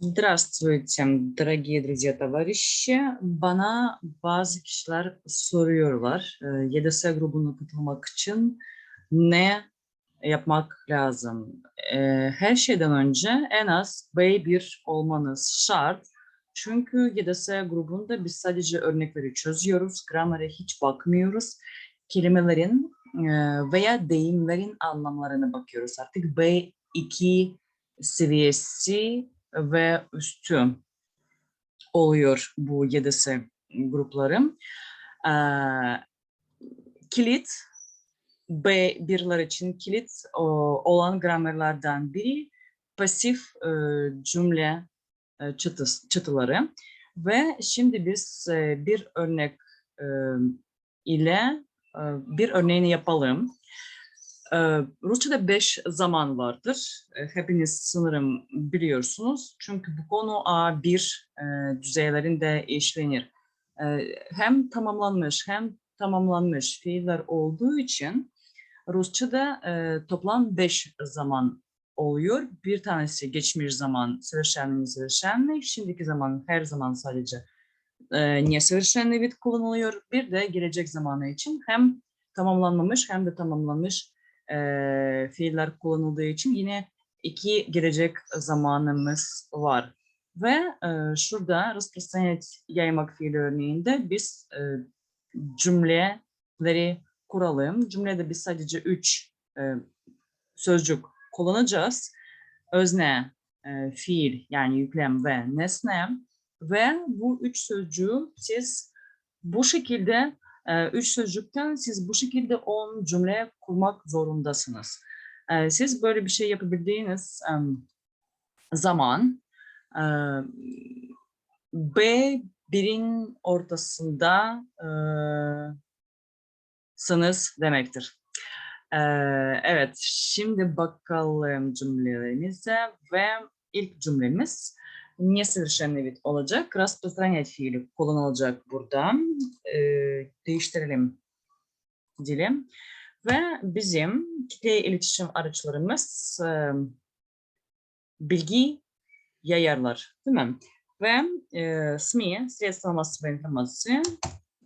Здравствуйте, дорогие друзья, tоварищи. Bana bazı kişiler soruyorlar. e, YDS grubuna katılmak için ne yapmak lazım? E, Her şeyden önce en az B1 olmanız şart. Çünkü YDS grubunda biz sadece örnekleri çözüyoruz. Gramere hiç bakmıyoruz. Kelimelerin e, veya deyimlerin anlamlarına bakıyoruz. Artık B2 seviyesi ve üstü oluyor bu yedisi grupları. Ee, kilit B1'ler için kilit o, olan gramerlerden biri pasif e, cümle e, çıtıs, çıtıları ve şimdi biz e, bir örnek e, ile e, bir örneğini yapalım. Ee, Rusça'da beş zaman vardır. Ee, Hepiniz sanırım biliyorsunuz. Çünkü bu konu A1 e, düzeylerinde işlenir. Ee, Hem tamamlanmış hem tamamlanmış fiiller olduğu için Rusça'da e, toplam beş zaman oluyor. Bir tanesi geçmiş zaman, совершенный, несовершенный. Şimdiki zaman her zaman sadece e, несовершенный vid kullanılıyor. Bir de gelecek zamanı için hem tamamlanmamış hem de tamamlanmış e, fiiller kullanıldığı için yine iki gelecek zamanımız var. Ve e, şurada распространять yaymak fiili örneğinde biz e, cümleleri kuralım. Cümlede biz sadece üç e, sözcük kullanacağız. Özne, e, fiil yani yüklem ve nesne. Ve bu üç sözcüğü siz bu şekilde e, üç sözcükten siz bu şekilde on cümle kurmak zorundasınız. Siz böyle bir şey yapabildiğiniz zaman e, B1'in ortasında sınız demektir. Evet, şimdi bakalım cümlelerimize ve ilk cümlemiz несовершенный вид olacak. Распространять fiili kullanılacak burada. Ee, değiştirelim dilim. Ve bizim kitle iletişim araçlarımız e, bilgi yayarlar. Değil mi? Ve e, СМИ, средства массовой информации,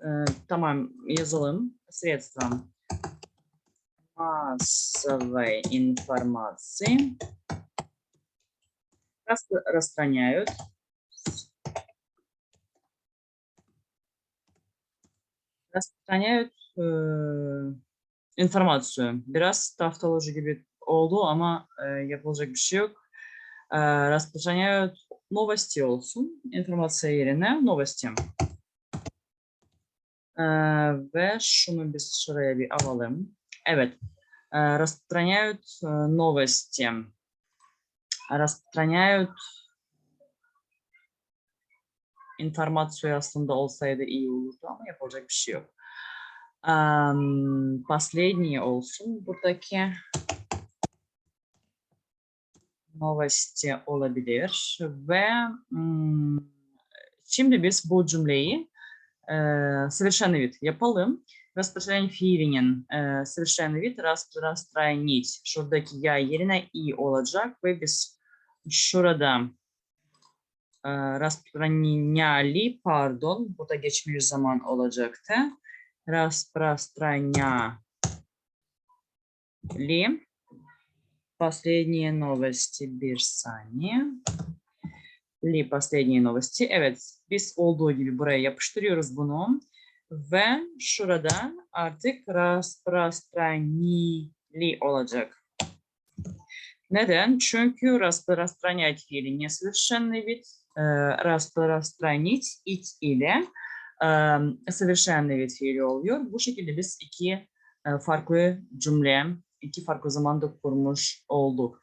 e, tamam yazalım. Средства массовой информации рас- распространяют распространяют e, информацию. Oldu ama e, yapılacak bir şey yok. E, распространяют новости olsun. İnformasyon yerine новости. E, biz şuraya bir alalım. Evet. E, распространяют e, новости. Распространяют информацию iyi olurdu ama yapılacak bir şey yok. Am, Последнее olsun. Buradaki новости mm, biz bu cümleyi e, совершенный вид yapalım. Распространение фиилинин, э, совершенный вид, распространить. шурдаки я Ерина и Оладжак, вывез Шурада. Э, распространяли, pardon, bu da заман zaman olacaktı. Распространяли. Последние новости Бирсани. Ли последние новости. Evet, без olduğu gibi я yapıştırıyoruz разбуном Ve şurada artık распространили olacak. Neden? Çünkü распространять fiili несовершенный вид, e, распространить it ile e, совершенный вид fiili oluyor. Bu şekilde biz iki e, farklı cümle, iki farklı zamanda kurmuş olduk.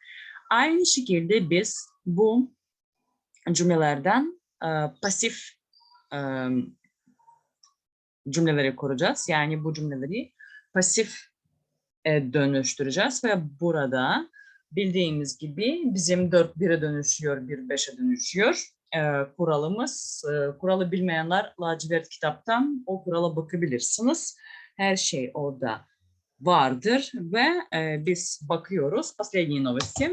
Aynı şekilde biz bu cümlelerden e, pasif e, cümleleri kuracağız. Yani bu cümleleri pasif e, dönüştüreceğiz ve burada bildiğimiz gibi bizim 4 1'e dönüşüyor, 1 5'e dönüşüyor. E, kuralımız, e, kuralı bilmeyenler lacivert kitaptan o kurala bakabilirsiniz. Her şey orada vardır ve e, biz bakıyoruz. Последние новости.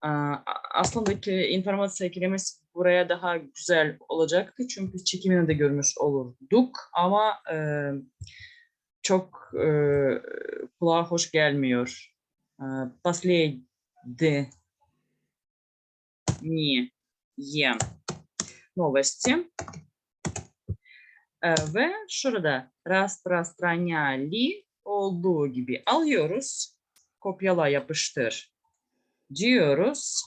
А, aslındaki informasya kelimesi buraya daha güzel olacaktı. Çünkü çekimini de görmüş olurduk. Ama e, çok e, kulağa hoş gelmiyor. E, Последние новости. E, ve şurada распространяли olduğu gibi alıyoruz. Kopyala yapıştır diyoruz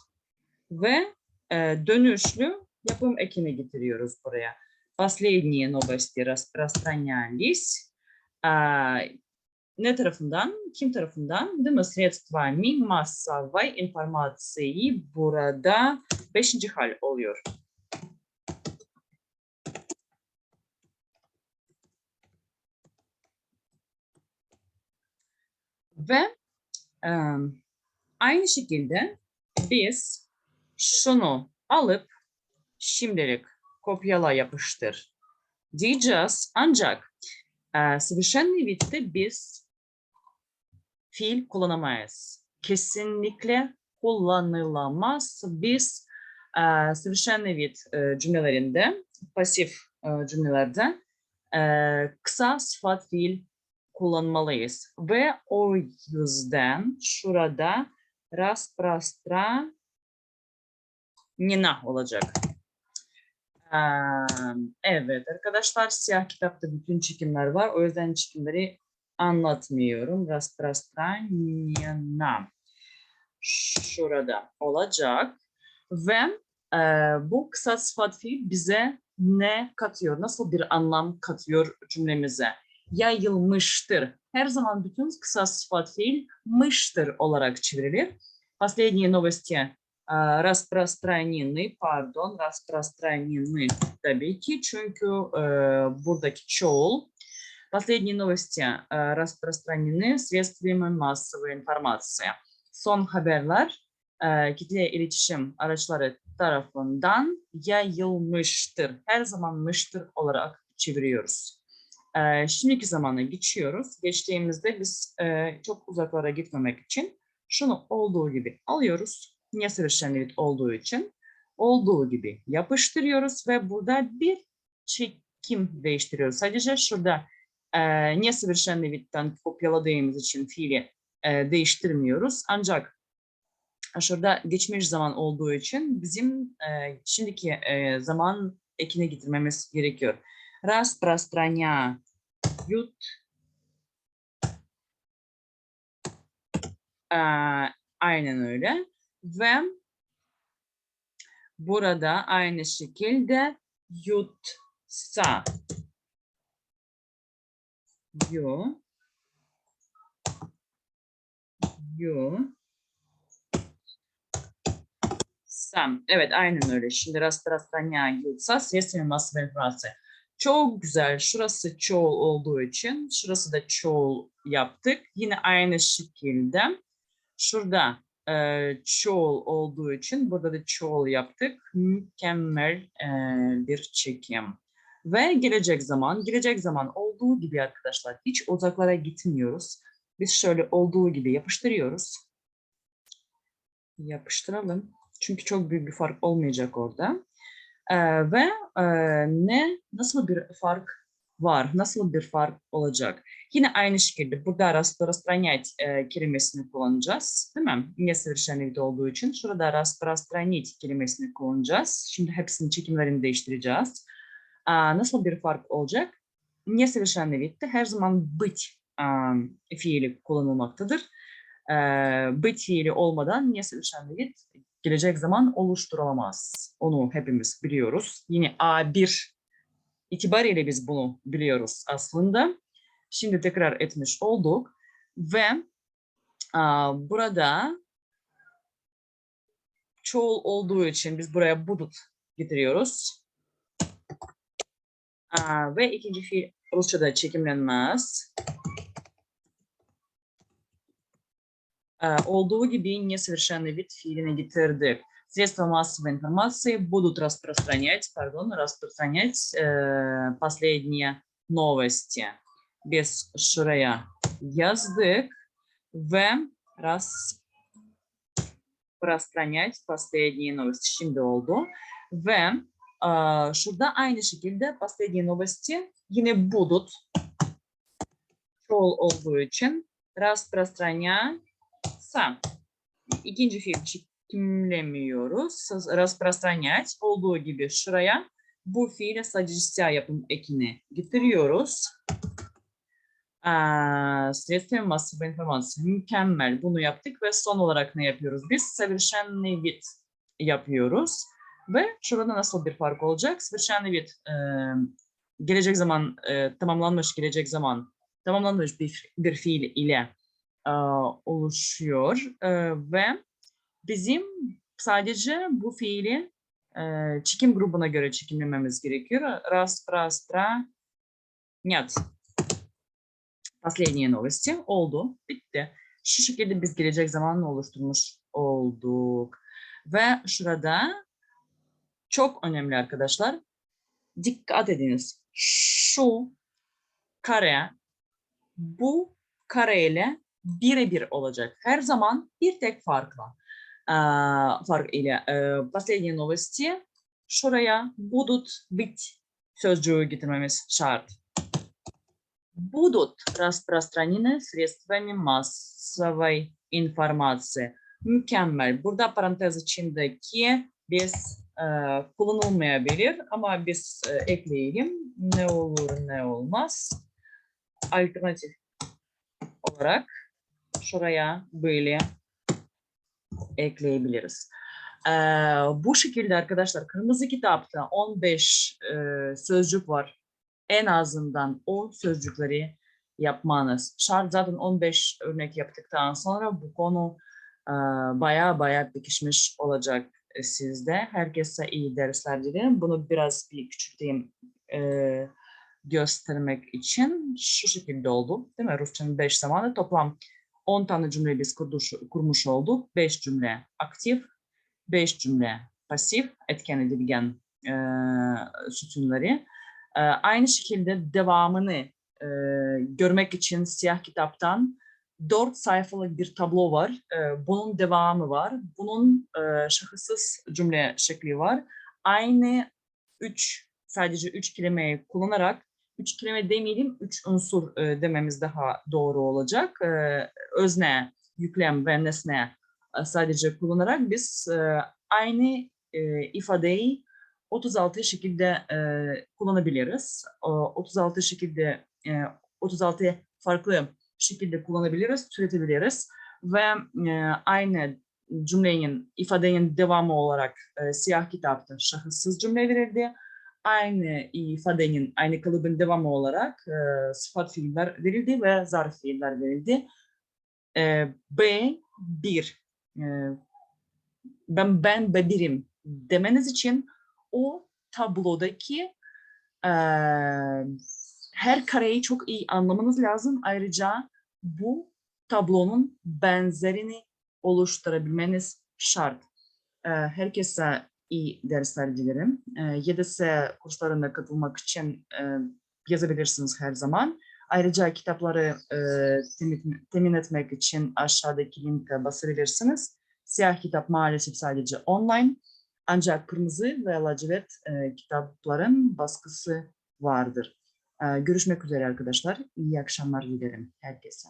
ve e, dönüşlü yapım ekini getiriyoruz buraya. Последние новости распространялись. А, ne tarafından? Kim tarafından? Değil mi? Средствами массовой информации burada beşinci hal oluyor. Ve em, aynı şekilde biz şunu alıp şimdilik kopyala yapıştır diyeceğiz. Ancak e, совершенный вид'de biz fiil kullanamayız. Kesinlikle kullanılamaz. Biz e, совершенный вид e, cümlelerinde, pasif e, cümlelerde e, kısa sıfat fiil kullanmalıyız. Ve o yüzden şurada Rasprastranina olacak. Evet arkadaşlar siyah kitapta bütün çekimler var. O yüzden çekimleri anlatmıyorum. Rasprastranina. Şurada olacak. Ve e, bu kısa sıfat fiil bize ne katıyor? Nasıl bir anlam katıyor cümlemize? Yayılmıştır. Her zaman bütün kısa sıfat fiil mıştır olarak çevrilir. Последние новости а, распространены, pardon, распространены tabii ki çünkü e, buradaki çoğul. Последние новости e, распространены средствами массовой информации. Son haberler e, kitle iletişim araçları tarafından yayılmıştır. Her zaman mıştır olarak çeviriyoruz. E, şimdiki zamana geçiyoruz. Geçtiğimizde biz e, çok uzaklara gitmemek için şunu olduğu gibi alıyoruz. Nesöverşenli vид olduğu için olduğu gibi yapıştırıyoruz ve burada bir çekim değiştiriyoruz. Sadece şurada e, vid'den kopyaladığımız için fiili e, değiştirmiyoruz. Ancak şurada geçmiş zaman olduğu için bizim e, şimdiki e, zaman ekine getirmemiz gerekiyor Распространяют Eee, aynen öyle. Ve burada aynı şekilde yutsa yu yu sam. Evet aynen öyle. Şimdi распространяя yutsa средствами массовой информации. Çok güzel. Şurası çoğul olduğu için şurası da çoğul yaptık. Yine aynı şekilde Şurada e, çoğul olduğu için burada da çoğul yaptık. Mükemmel e, bir çekim. Ve gelecek zaman, gelecek zaman olduğu gibi arkadaşlar hiç uzaklara gitmiyoruz. Biz şöyle olduğu gibi yapıştırıyoruz. Yapıştıralım. Çünkü çok büyük bir fark olmayacak orada E, ve e, ne, nasıl bir fark var. Nasıl bir fark olacak? Yine aynı şekilde burada распространять e, kelimesini kullanacağız. Değil mi? Несовершенный вид olduğu için. Şurada распространить kelimesini kullanacağız. Şimdi hepsinin çekimlerini değiştireceğiz. Aa, nasıl bir fark olacak? Несовершенный вид'de her zaman быть a, fiili kullanılmaktadır. E, быть fiili olmadan несовершенный вид gelecek zaman oluşturulamaz. Onu hepimiz biliyoruz. Yine A1 itibariyle biz bunu biliyoruz aslında. Şimdi tekrar etmiş olduk ve a, burada çoğul olduğu için biz buraya budut getiriyoruz. A, ve ikinci fiil Rusça'da çekimlenmez. Olduğu gibi несовершенный вид fiilini getirdik. средства массовой информации будут распространять, пардон, распространять э, последние новости без şuraya yazdık ve распространять последние новости. Şimdi oldu. Ve e, şurada aynı последние новости yine будут çoğul olduğu için распространяться. İkinci fiil çekimlemiyoruz. Распространять olduğu gibi şuraya bu fiile sadece siyah yapım ekini getiriyoruz. Aa, Средства массовой информации. Mükemmel. Bunu yaptık ve son olarak ne yapıyoruz? Biz совершенный вид yapıyoruz. Ve şurada nasıl bir fark olacak? Совершенный вид e, gelecek zaman, e, tamamlanmış gelecek zaman, tamamlanmış bir, bir fiil ile e, oluşuyor. E, ve bizim sadece bu fiili e, çekim grubuna göre çekimlememiz gerekiyor. Распространять. Последние новости oldu. Bitti. Şu şekilde biz gelecek zamanını oluşturmuş olduk. Ve şurada çok önemli arkadaşlar. Dikkat ediniz. Şu kare bu kare ile birebir olacak. Her zaman bir tek farkla. Aa, fark ile. Ee, Последние новости şuraya будут быть sözcüğü getirmemiz şart. Будут распространены средствами массовой информации. Mükemmel. Burada parantez içindeki biz e, kullanılmayabilir ama biz e, ekleyelim. Ne olur ne olmaz. Alternatif olarak şuraya böyle ekleyebiliriz. E, bu şekilde arkadaşlar kırmızı kitapta 15 e, sözcük var. En azından o sözcükleri yapmanız şart. Zaten 15 örnek yaptıktan sonra bu konu e, baya baya pekişmiş olacak e, sizde. Herkese iyi dersler dilerim. Bunu biraz bir küçülteyim e, göstermek için şu şekilde oldu. Değil mi? Rusçanın 5 zamanı toplam 10 tane cümle biz kurduş, kurmuş olduk. 5 cümle aktif, 5 cümle pasif, etken edilgen e, sütunları. E, aynı şekilde devamını e, görmek için siyah kitaptan dört sayfalık bir tablo var. E, bunun devamı var. Bunun e, şahıssız cümle şekli var. Aynı üç, sadece üç kelimeyi kullanarak, üç kelime demeyelim, üç unsur e, dememiz daha doğru olacak. E, özne, yüklem ve nesne e, sadece kullanarak biz e, aynı e, ifadeyi 36 şekilde e, kullanabiliriz. O, 36 şekilde, e, 36 farklı şekilde kullanabiliriz, türetebiliriz ve e, aynı cümlenin, ifadenin devamı olarak e, siyah kitapta şahıssız cümle verildi. Aynı ifadenin, aynı kalıbın devamı olarak e, sıfat fiiller verildi ve zarf fiiller verildi. E, B1, e, ben, ben ve birim demeniz için o tablodaki e, her kareyi çok iyi anlamanız lazım. Ayrıca bu tablonun benzerini oluşturabilmeniz şart. Ee, Herkese iyi dersler dilerim. Ee, YDS kurslarına katılmak için e, yazabilirsiniz her zaman. Ayrıca kitapları e, temin, temin etmek için aşağıdaki linke basabilirsiniz. Siyah kitap maalesef sadece online. Ancak kırmızı ve lacivert e, kitapların baskısı vardır. Ee, Görüşmek üzere arkadaşlar. İyi akşamlar dilerim herkese.